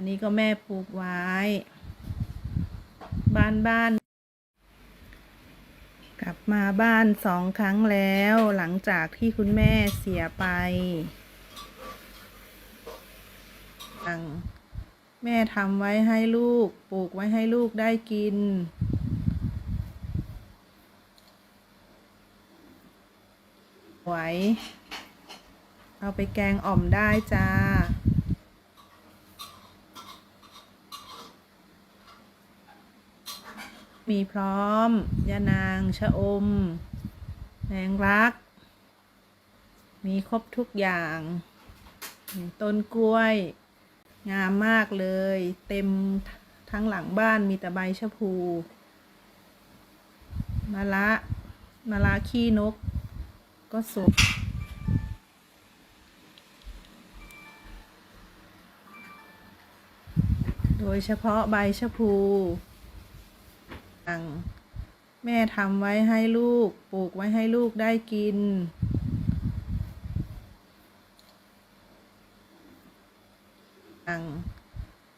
อันนี้ก็แม่ปลูกไว้ บ้านบ้าน กลับมาบ้านสองครั้งแล้วหลังจากที่คุณแม่เสียไปแม่ทำไว้ให้ลูก ปลูกไว้ให้ลูกได้กินไหวเอาไปแกงอ่อมได้จ้า มีพร้อมยานางชะอม แมงรัก มีครบทุกอย่างต้นกล้วย งามมากเลย เต็มทั้งหลังบ้านมีแต่ใบชะพูมะละมะละขี้นก ก็สุกโดยเฉพาะใบชะพู แม่ทำไว้ให้ลูก ปลูกไว้ให้ลูกได้กิน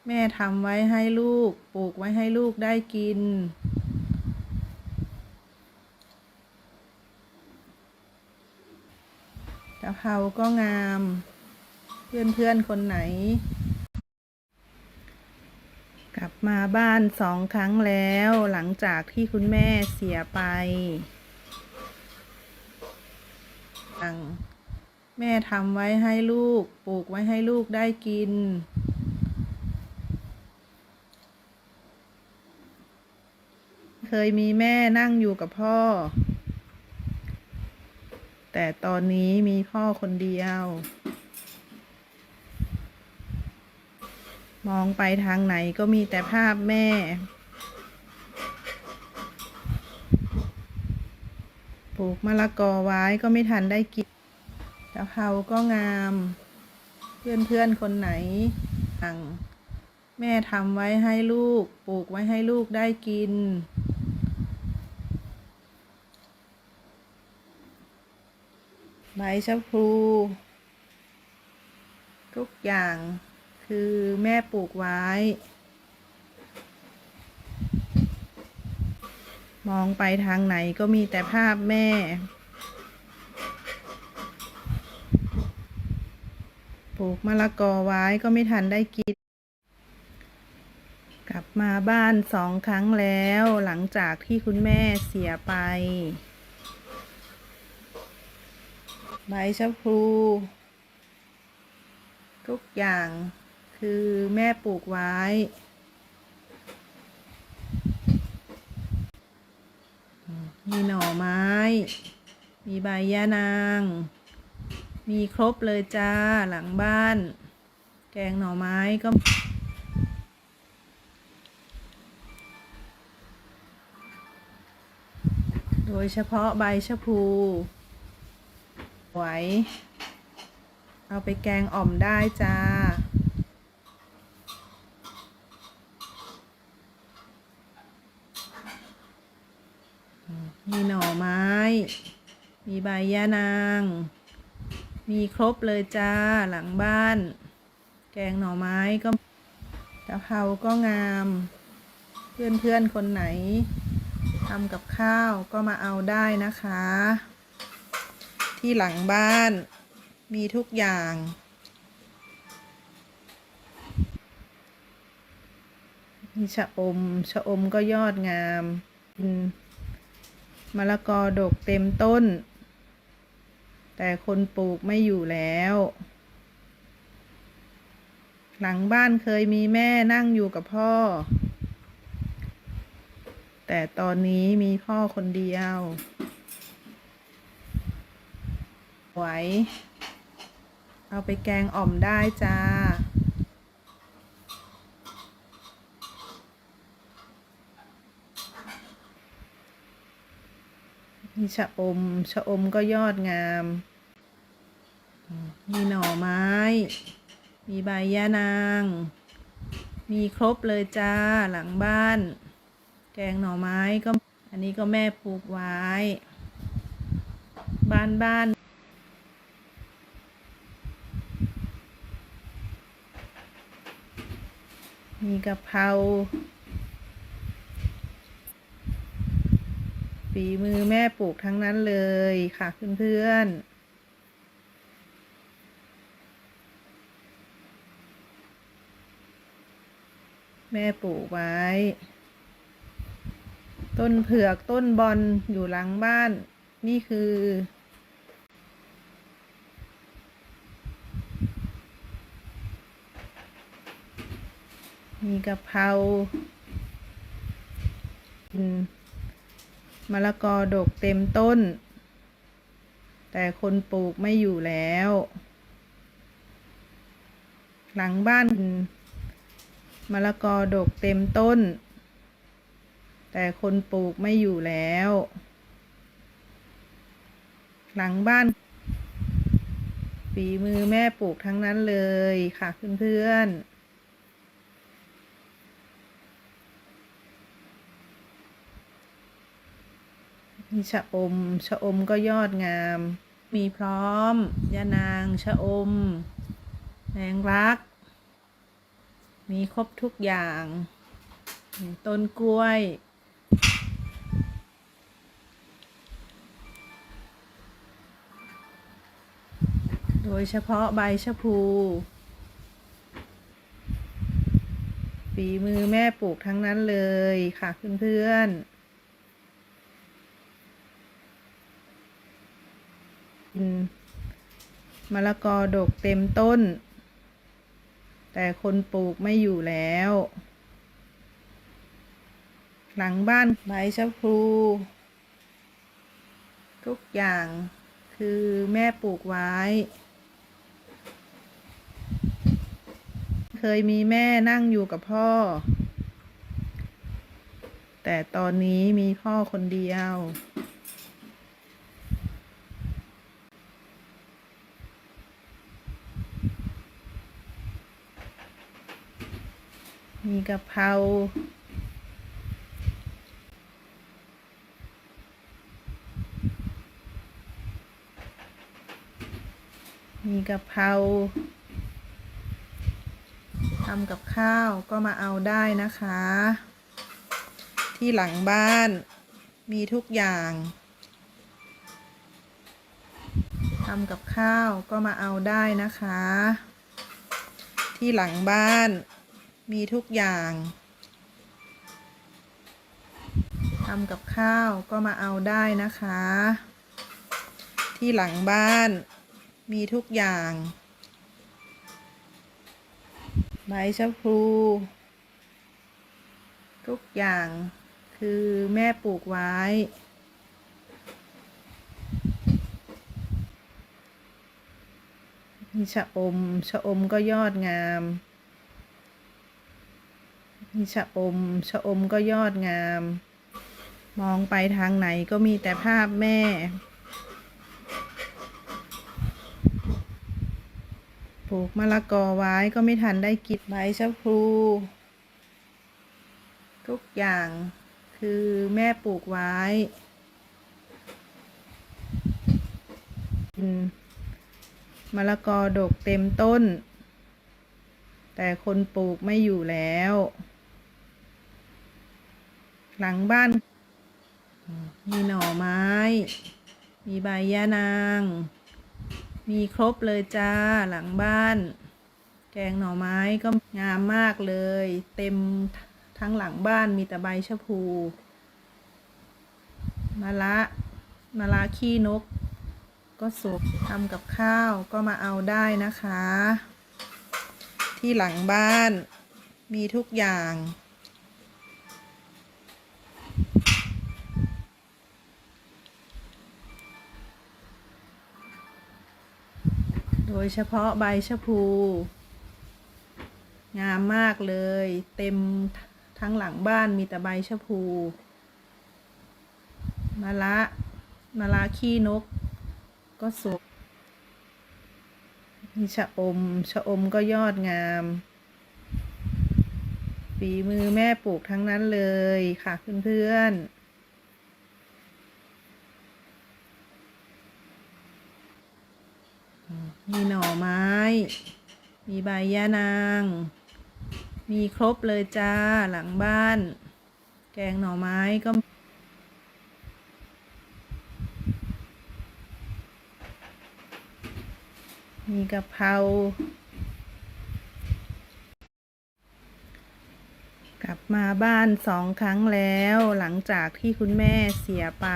แม่ทำไว้ให้ลูก ปลูกไว้ให้ลูกได้กินกะเพราก็งาม เพื่อนเพื่อนๆคนไหน กลับมาบ้านสองครั้งแล้วหลังจากที่คุณแม่เสียไปแม่ทำไว้ให้ลูก ปลูกไว้ให้ลูกได้กิน เคยมีแม่นั่งอยู่กับพ่อ แต่ตอนนี้มีพ่อคนเดียว มองไปทางไหนก็มีแต่ภาพแม่ ปลูกมะละกอไว้ก็ไม่ทันได้กินกะเพราก็งาม เพื่อนเพื่อนคนไหนสั่งแม่ทำไว้ให้ลูก ปลูกไว้ให้ลูกได้กิน ใบชะพลู ทุกอย่าง คือแม่ปลูกไว้ มองไปทางไหนก็มีแต่ภาพแม่ ปลูกมะละกอไว้ก็ไม่ทันได้กิน กลับมาบ้านสองครั้งแล้วหลังจากที่คุณแม่เสียไป ใบชะพลูทุกอย่าง คือแม่ปลูกไว้ มีหน่อไม้ มีใบยะนาง มีครบเลยจ้าหลังบ้าน แกงหน่อไม้ก็โดยเฉพาะใบชะพูไหวเอาไปแกงอ่อมได้จ้า มีหน่อไม้ มีใบยะนาง มีครบเลยจ้าหลังบ้าน แกงหน่อไม้ก็กะเพราก็งาม เพื่อนเพื่อนคนไหนทำกับข้าวก็มาเอาได้นะคะ ที่หลังบ้านมีทุกอย่าง มีชะอม ชะอมก็ยอดงามกิน มะละกอดกเต็มต้น แต่คนปลูกไม่อยู่แล้ว หลังบ้านเคยมีแม่นั่งอยู่กับพ่อ แต่ตอนนี้มีพ่อคนเดียว ไหว เอาไปแกงอ่อมได้จ้า มีชะอม ชะอมก็ยอดงาม มีหน่อไม้ มีใบยะนาง มีครบเลยจ้าหลังบ้าน แกงหน่อไม้ก็ อันนี้ก็แม่ปลูกไว้ บ้านบ้านมีกะเพรา ฝีมือแม่ปลูกทั้งนั้นเลยค่ะเพื่อนๆแม่ปลูกไว้ ต้นเผือกต้นบอลอยู่หลังบ้าน นี่คือ มีกะเพรา มะละกอดกเต็มต้น แต่คนปลูกไม่อยู่แล้ว หลังบ้านมะละกอดกเต็มต้น แต่คนปลูกไม่อยู่แล้ว หลังบ้านฝีมือแม่ปลูกทั้งนั้นเลยค่ะเพื่อนๆ มีชะอม ชะอมก็ยอดงาม มีพร้อมยานาง ชะอมแมงรัก มีครบทุกอย่างต้นกล้วย โดยเฉพาะใบชะพูฝีมือแม่ปลูกทั้งนั้นเลยค่ะเพื่อนๆ อืมมะละกอดกเต็มต้น แต่คนปลูกไม่อยู่แล้ว หลังบ้านใบชะพลู ทุกอย่างคือแม่ปลูกไว้ เคยมีแม่นั่งอยู่กับพ่อ แต่ตอนนี้มีพ่อคนเดียว มีกะเพรามีกะเพราทำกับข้าวก็มาเอาได้นะคะ ที่หลังบ้านมีทุกอย่างทำกับข้าวก็มาเอาได้นะคะ ที่หลังบ้าน มีทุกอย่างทำกับข้าวก็มาเอาได้นะคะ ที่หลังบ้านมีทุกอย่างใบชะพลูทุกอย่างคือแม่ปลูกไว้ มีชะอม ชะอมก็ยอดงาม มีชะอม ชะอมก็ยอดงาม มองไปทางไหนก็มีแต่ภาพแม่ปลูกมะละกอไว้ก็ไม่ทันได้กินใบชะพลูทุกอย่างคือแม่ปลูกไว้มะละกอดกเต็มต้น แต่คนปลูกไม่อยู่แล้ว หลังบ้าน มีหน่อไม้ มีใบยะนาง มีครบเลยจ้าหลังบ้าน แกงหน่อไม้ก็งามมากเลย เต็มทั้งหลังบ้านมีแต่ใบชะพูมะละมะละขี้นก ก็สุกทำกับข้าวก็มาเอาได้นะคะ ที่หลังบ้านมีทุกอย่าง โดยเฉพาะใบชะพู งามมากเลย เต็มทั้งหลังบ้านมีแต่ใบชะพูมะละมะละขี้นก ก็สุกมีชะอม ชะอมก็ยอดงาม ฝีมือแม่ปลูกทั้งนั้นเลยค่ะเพื่อนๆ มีหน่อไม้ มีใบยะนางมมีครบเลยจ้าหลังบ้าน แกงหน่อไม้ก็มีกะเพรากลับมาบ้านสองครั้งแล้วหลังจากที่คุณแม่เสียไป